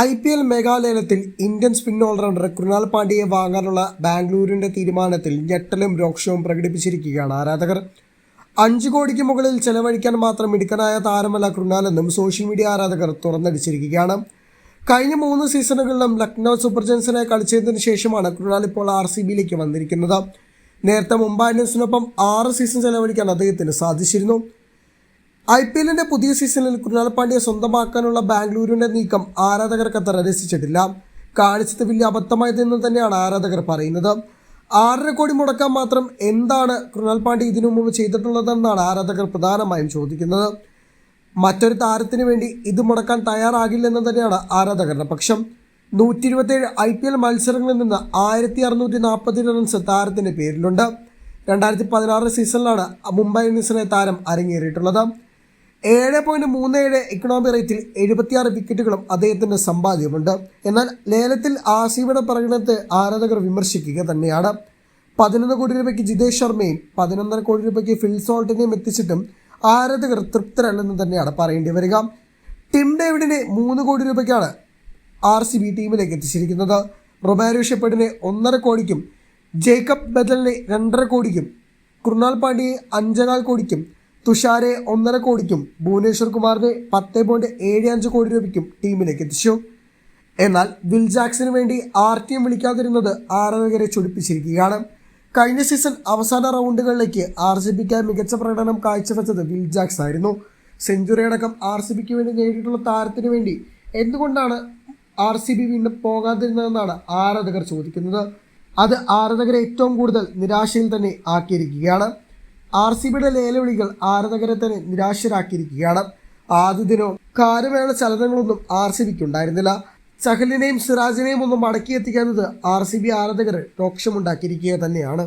I P L മെഗാലയനത്തിൽ Indian spin allrounder Krunal പാണ്ഡ്യയെ വാങ്ങാനുള്ള ബാംഗ്ലൂരിന്റെ തീരുമാനത്തിൽ ഞെട്ടലും രോക്ഷവും പ്രകടിപ്പിച്ചിരിക്കുകയാണ് ആരാധകർ. അഞ്ചു കോടിക്ക് മുകളിൽ ചെലവഴിക്കാൻ മാത്രം മിടുക്കനായ താരമല്ല കൃണാലെന്നും സോഷ്യൽ മീഡിയ ആരാധകർ തുറന്നടിച്ചിരിക്കുകയാണ്. കഴിഞ്ഞ മൂന്ന് സീസണുകളിലും ലക്നൗ സൂപ്പർ ജയൻസിനെ കളിച്ചതിന് ശേഷമാണ് കൃണാൽ ഇപ്പോൾ ആർ സി ബിയിലേക്ക് വന്നിരിക്കുന്നത്. നേരത്തെ മുംബൈ ഇന്ത്യൻസിനൊപ്പം ആറ് സീസൺ ചെലവഴിക്കാൻ അദ്ദേഹത്തിന് സാധിച്ചിരുന്നു. ഐ പി എല്ലിന്റെ പുതിയ സീസണിൽ കൃണാൽ പാണ്ഡ്യ സ്വന്തമാക്കാനുള്ള ബാംഗ്ലൂരിന്റെ നീക്കം ആരാധകർക്ക് അത്ര രസിച്ചിട്ടില്ല. കാണിച്ചത് വലിയ അബദ്ധമായതെന്ന് തന്നെയാണ് ആരാധകർ പറയുന്നത്. ആറര കോടി മുടക്കാൻ മാത്രം എന്താണ് കൃണാൽ പാണ്ഡ്യ ഇതിനു മുമ്പ് ചെയ്തിട്ടുള്ളതെന്നാണ് ആരാധകർ പ്രധാനമായും ചോദിക്കുന്നത്. മറ്റൊരു താരത്തിന് വേണ്ടി ഇത് മുടക്കാൻ തയ്യാറാകില്ലെന്ന് തന്നെയാണ് ആരാധകരുടെ പക്ഷം. നൂറ്റി ഇരുപത്തേഴ് ഐ പി എൽ മത്സരങ്ങളിൽ നിന്ന് ആയിരത്തി അറുന്നൂറ്റി നാൽപ്പത്തി റൺസ് താരത്തിന്റെ പേരിലുണ്ട്. രണ്ടായിരത്തി പതിനാറ് സീസണിലാണ് മുംബൈ ഇന്ത്യൻസിനെ താരം അരങ്ങേറിയിട്ടുള്ളത്. ഏഴ് പോയിന്റ് മൂന്ന് ഏഴ് ഇക്കണോമി റേറ്റിൽ എഴുപത്തിയാറ് വിക്കറ്റുകളും അദ്ദേഹത്തിന്റെ സമ്പാദ്യമുണ്ട് എന്നാൽ ലേലത്തിൽ ആസിഫിയുടെ പ്രകടനത്തെ ആരാധകർ വിമർശിക്കുക തന്നെയാണ്. പതിനൊന്ന് കോടി രൂപയ്ക്ക് ജിതേഷ് ശർമ്മയും പതിനൊന്നര കോടി രൂപയ്ക്ക് ഫിൽ സോൾട്ടിനെയും എത്തിച്ചിട്ടും ആരാധകർ തൃപ്തരല്ലെന്ന് തന്നെയാണ് പറയേണ്ടി വരിക. ടിം ഡേവിഡിനെ മൂന്ന് കോടി രൂപയ്ക്കാണ് ആർ സി ബി ടീമിലേക്ക് എത്തിച്ചിരിക്കുന്നത്. റൊമാരോ ഷെപ്പേഡിനെ ഒന്നര കോടിക്കും ജേക്കബ് ബദലിനെ രണ്ടര കോടിക്കും കൃണാൽ പാണ്ഡ്യയെ അഞ്ചേകാൽ കോടിക്കും തുഷാരെ ഒന്നര കോടിക്കും ഭുവനേശ്വർ കുമാറിനെ പത്ത് പോയിന്റ് ഏഴ് അഞ്ച് കോടി രൂപയ്ക്കും ടീമിലേക്ക് എത്തിച്ചു. എന്നാൽ വിൽ ജാക്സിന് വേണ്ടി ആർ ടി എം വിളിക്കാതിരുന്നത് ആരാധകരെ ചൊടിപ്പിച്ചിരിക്കുകയാണ്. കഴിഞ്ഞ സീസൺ അവസാന റൗണ്ടുകളിലേക്ക് ആർ സി ബിക്കായി മികച്ച പ്രകടനം കാഴ്ചവെച്ചത് വിൽ ജാക്സ് ആയിരുന്നു സെഞ്ചുറി അടക്കം ആർ സി ബിക്ക് വേണ്ടി നേടിയിട്ടുള്ള താരത്തിന് വേണ്ടി എന്തുകൊണ്ടാണ് ആർ സി ബി വീണ്ടും പോകാതിരുന്നതെന്നാണ് ആരാധകർ ചോദിക്കുന്നത്. അത് ആരാധകരെ ഏറ്റവും കൂടുതൽ നിരാശയിൽ തന്നെ ആക്കിയിരിക്കുകയാണ്. ആർ സി ബിയുടെ ലേലവിളികൾ ആരാധകരെ തന്നെ നിരാശരാക്കിയിരിക്കുകയാണ്. ആദ്യ ദിനവും കാര്യമായ ചലനങ്ങളൊന്നും ആർ സി ബിക്ക് ഉണ്ടായിരുന്നില്ല ചഹലിനെയും സിറാജിനെയും ഒന്നും മടക്കിയെത്തിക്കാത്തത് ആർ സി ബി ആരാധകർ രോക്ഷമുണ്ടാക്കിയിരിക്കുക തന്നെയാണ്.